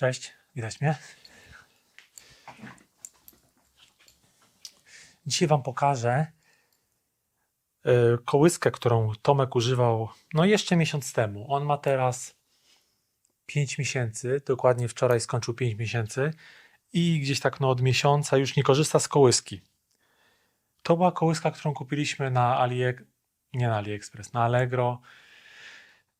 Cześć, widać mnie? Dzisiaj Wam pokażę y, kołyskę, którą Tomek używał no jeszcze miesiąc temu. On ma teraz 5 miesięcy, dokładnie wczoraj skończył 5 miesięcy i gdzieś tak no od miesiąca już nie korzysta z kołyski. To była kołyska, którą kupiliśmy na AliEx... nie na AliExpress, na Allegro.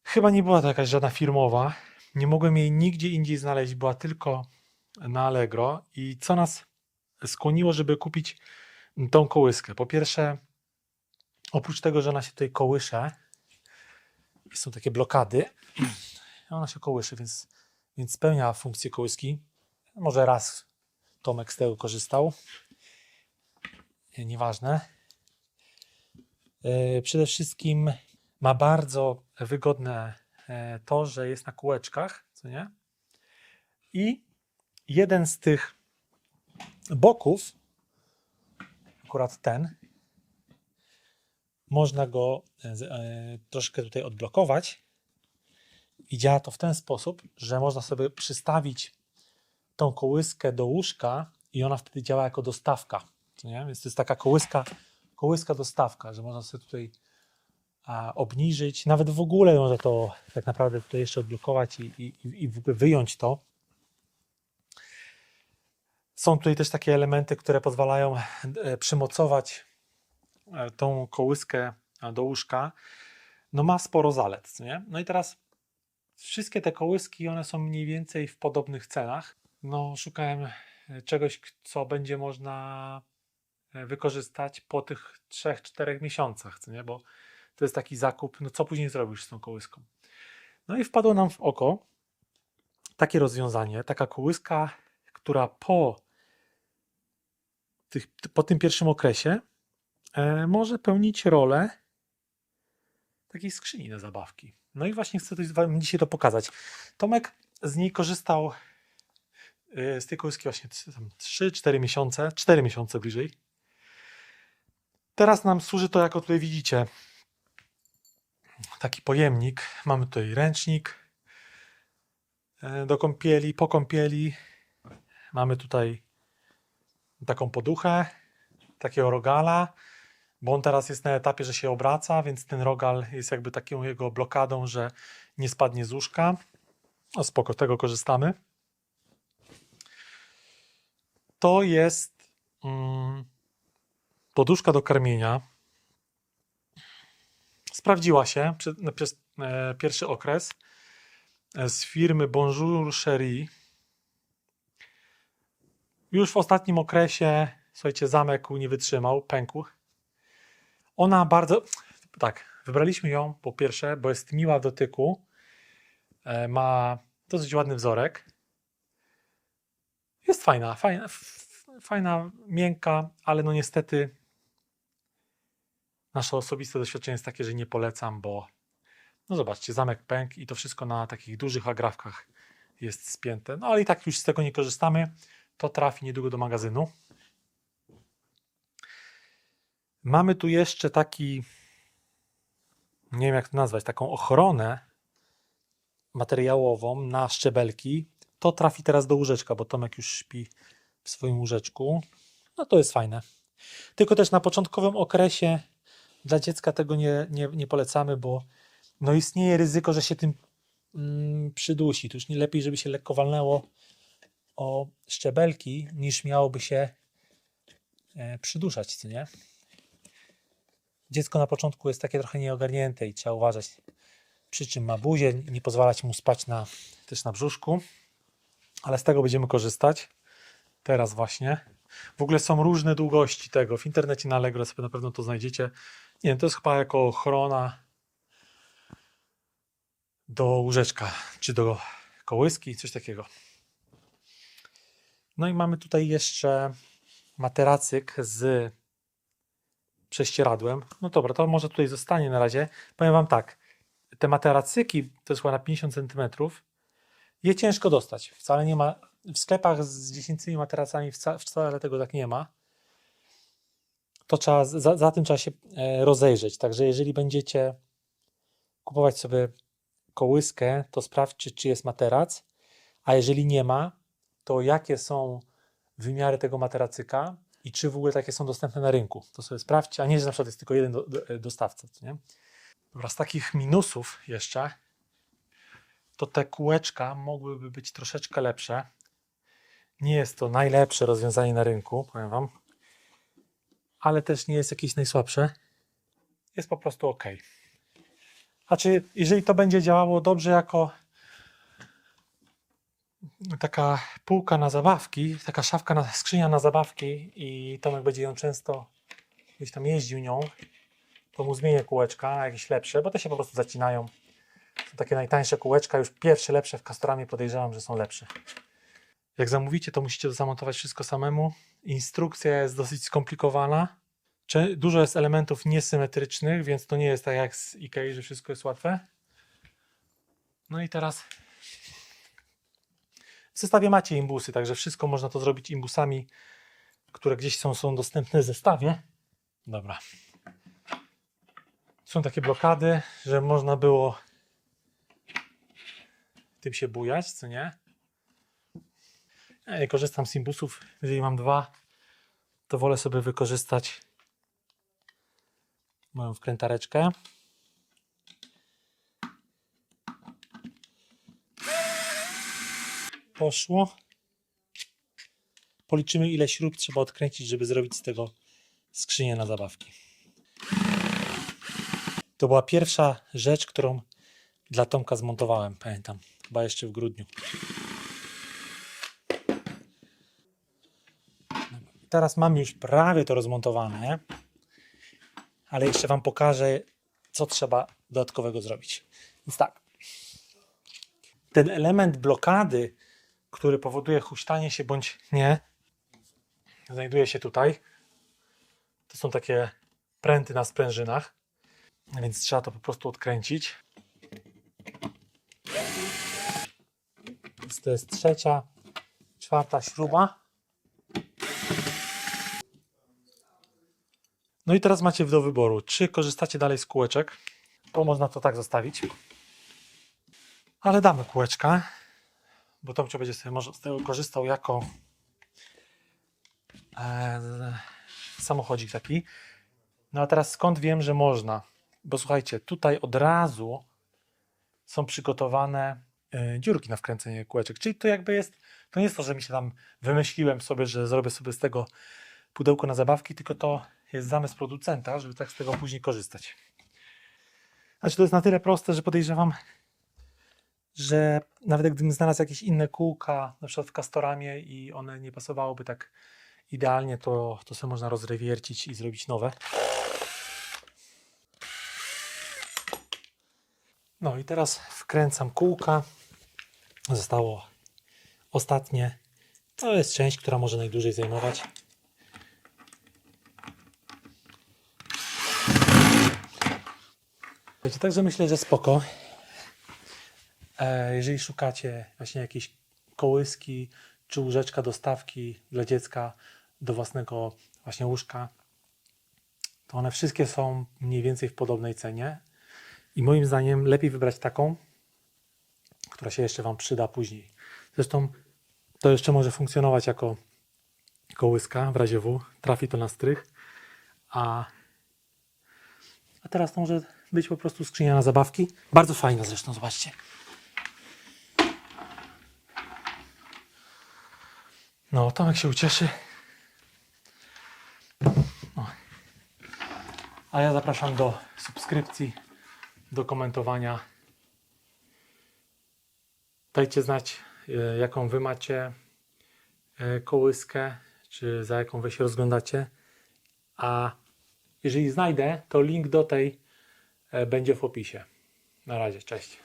Chyba nie była to jakaś żadna firmowa. Nie mogłem jej nigdzie indziej znaleźć, była tylko na Allegro. I co nas skłoniło, żeby kupić tą kołyskę? Po pierwsze, oprócz tego, że ona się tutaj kołysze, są takie blokady, ona się kołysze, więc, więc spełnia funkcję kołyski. Może raz Tomek z tego korzystał. Nie- Nieważne. Yy, Przede wszystkim ma bardzo wygodne e, to, że jest na kółeczkach, co nie? I jeden z tych boków, akurat ten, można go e, e, troszkę tutaj odblokować i działa to w ten sposób, że można sobie przystawić tą kołyskę do łóżka i ona wtedy działa jako dostawka, nie? Więc to jest taka kołyska, kołyska dostawka, że można sobie tutaj obniżyć. Nawet w ogóle można to tak naprawdę tutaj jeszcze odblokować i, i, i w ogóle wyjąć to. Są tutaj też takie elementy, które pozwalają e, przymocować e, tą kołyskę e, do łóżka. No ma sporo zalet, nie? No i teraz wszystkie te kołyski, one są mniej więcej w podobnych cenach. No szukałem czegoś, co będzie można wykorzystać po tych 3-4 miesiącach, nie? Bo to jest taki zakup, no co później zrobisz z tą kołyską. No i wpadło nam w oko takie rozwiązanie, taka kołyska, która po, tych, po tym pierwszym okresie e, może pełnić rolę takiej skrzyni na zabawki. No i właśnie chcę Wam dzisiaj to pokazać. Tomek z niej korzystał e, z tej kołyski właśnie 3-4 miesiące, 4 miesiące bliżej. Teraz nam służy to, jako tutaj widzicie, taki pojemnik. Mamy tutaj ręcznik e, do kąpieli, po kąpieli. Mamy tutaj taką poduchę, takiego rogala, bo on teraz jest na etapie, że się obraca, więc ten rogal jest jakby taką jego blokadą, że nie spadnie z łóżka. No spoko, tego korzystamy. To jest mm, poduszka do karmienia sprawdziła się przez e, pierwszy okres e, z firmy Bonjour Cherie. Już w ostatnim okresie, słuchajcie, zamek nie wytrzymał, pękł. Ona bardzo, tak, wybraliśmy ją po pierwsze, bo jest miła w dotyku, e, ma dosyć ładny wzorek. Jest fajna, fajna, fajna, miękka, ale no niestety nasze osobiste doświadczenie jest takie, że nie polecam, bo no zobaczcie, zamek pęk i to wszystko na takich dużych agrafkach jest spięte. No ale i tak już z tego nie korzystamy. To trafi niedługo do magazynu. Mamy tu jeszcze taki, nie wiem jak to nazwać, taką ochronę materiałową na szczebelki. To trafi teraz do łóżeczka, bo Tomek już śpi w swoim łóżeczku. No to jest fajne. Tylko też na początkowym okresie dla dziecka tego nie, nie, nie polecamy, bo no istnieje ryzyko, że się tym mm, przydusi. To już nie lepiej, żeby się lekko walnęło o szczebelki, niż miałoby się e, przyduszać, co nie? Dziecko na początku jest takie trochę nieogarnięte i trzeba uważać, przy czym ma buzię, nie pozwalać mu spać na, też na brzuszku, ale z tego będziemy korzystać. Teraz właśnie. W ogóle są różne długości tego. W internecie na Allegro sobie na pewno to znajdziecie. Nie to jest chyba jako ochrona do łóżeczka, czy do kołyski, coś takiego. No i mamy tutaj jeszcze materacyk z prześcieradłem. No dobra, to może tutaj zostanie na razie. Powiem Wam tak, te materacyki, to jest chyba na 50 cm, je ciężko dostać. Wcale nie ma, w sklepach z dziesięcymi materacami wca, wcale tego tak nie ma. To trzeba, za, za tym trzeba się e, rozejrzeć. Także jeżeli będziecie kupować sobie kołyskę, to sprawdźcie, czy jest materac. A jeżeli nie ma, to jakie są wymiary tego materacyka i czy w ogóle takie są dostępne na rynku. To sobie sprawdźcie, a nie, że na przykład jest tylko jeden do, do, dostawca. co Nie? Dobra, z takich minusów jeszcze, to te kółeczka mogłyby być troszeczkę lepsze. Nie jest to najlepsze rozwiązanie na rynku, powiem Wam, ale też nie jest jakieś najsłabsze. Jest po prostu ok. A czy jeżeli to będzie działało dobrze jako taka półka na zabawki, taka szafka, na, skrzynia na zabawki i Tomek będzie ją często gdzieś tam jeździł nią, to mu zmienię kółeczka na jakieś lepsze, bo te się po prostu zacinają. Są takie najtańsze kółeczka, już pierwsze lepsze w Castoramie podejrzewam, że są lepsze. Jak zamówicie, to musicie zamontować wszystko samemu. Instrukcja jest dosyć skomplikowana. Dużo jest elementów niesymetrycznych, więc to nie jest tak jak z IKEA, że wszystko jest łatwe. No i teraz w zestawie macie imbusy, także wszystko można to zrobić imbusami, które gdzieś są, są dostępne w zestawie. Dobra. Są takie blokady, że można było tym się bujać, co nie? Nie korzystam z imbusów. Jeżeli mam dwa, to wolę sobie wykorzystać moją wkrętareczkę. Poszło. Policzymy ile śrub trzeba odkręcić, żeby zrobić z tego skrzynię na zabawki. To była pierwsza rzecz, którą dla Tomka zmontowałem, pamiętam. Chyba jeszcze w grudniu. Teraz mam już prawie to rozmontowane, ale jeszcze Wam pokażę, co trzeba dodatkowego zrobić. Więc tak. Ten element blokady, który powoduje huśtanie się bądź nie, znajduje się tutaj. To są takie pręty na sprężynach, więc trzeba to po prostu odkręcić. Więc to jest trzecia, czwarta śruba. No i teraz macie do wyboru, czy korzystacie dalej z kółeczek, to można to tak zostawić. Ale damy kółeczka, bo Tomcio będzie sobie może z tego korzystał jako e, samochodzik taki. No a teraz skąd wiem, że można? Bo słuchajcie, tutaj od razu są przygotowane e, dziurki na wkręcenie kółeczek. Czyli to jakby jest, to nie jest to, że mi się tam wymyśliłem sobie, że zrobię sobie z tego pudełko na zabawki, tylko to jest zamysł producenta, żeby tak z tego później korzystać. Znaczy to jest na tyle proste, że podejrzewam, że nawet gdybym znalazł jakieś inne kółka, na przykład w Castoramie i one nie pasowałyby tak idealnie, to, to sobie można rozrewiercić i zrobić nowe. No i teraz wkręcam kółka. Zostało ostatnie. To jest część, która może najdłużej zajmować. Wiecie, Także myślę, że spoko. E, Jeżeli szukacie właśnie jakiejś kołyski czy łóżeczka dostawki dla dziecka do własnego właśnie łóżka, to one wszystkie są mniej więcej w podobnej cenie. I moim zdaniem lepiej wybrać taką, która się jeszcze Wam przyda później. Zresztą to jeszcze może funkcjonować jako kołyska w razie W, trafi to na strych, a, a teraz to może być po prostu skrzynia na zabawki. Bardzo fajna zresztą, zobaczcie. No, Tomek się ucieszy. No. A ja zapraszam do subskrypcji, do komentowania. Dajcie znać, e, jaką wy macie e, kołyskę, czy za jaką wy się rozglądacie. A jeżeli znajdę, to link do tej będzie w opisie. Na razie, cześć.